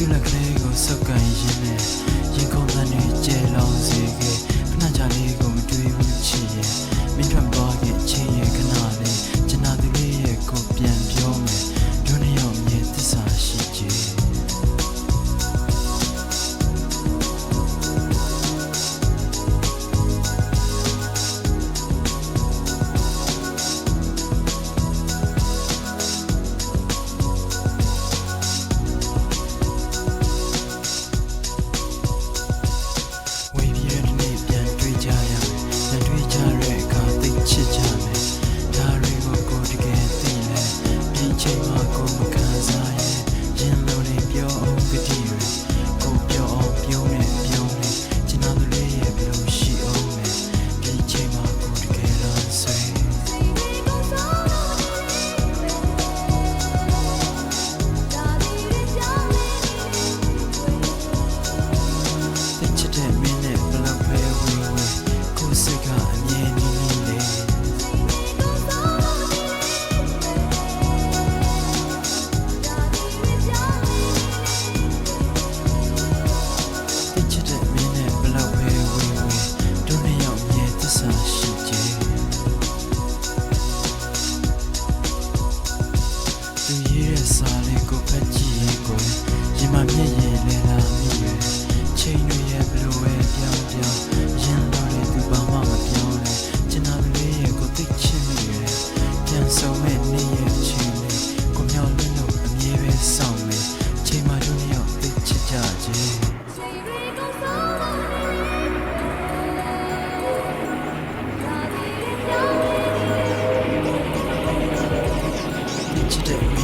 သူ့လက်ကလေးကိုဆောက်ကန်ရင်းနဲ့ရင်ခုန်သံတွေကျဲလောင်စေခဲ့ဖနာချလေးကို ရဲ့စာလေးကိုဖတ်ကြည့်ရင်ကိုရင်မမျက်ရည်လဲလာမိရဲ့ချိန်တွေရဲ့ဘလို့ပဲပြောင်းပြောင်းရင်တော့လေသူဘာမှမပြောလဲကျန်တော်လေးရဲ့ကိုသိချင်မိရဲ့ပြန်ဆုံးမဲ့နေရဲ့ချိန်လေးကိုမြောက်လို့လို့အမြဲပဲစောင့်မယ်ချိန်မှတို့နှစ်ယောက်သိချစ်ကြခြင်းချစ်တဲ့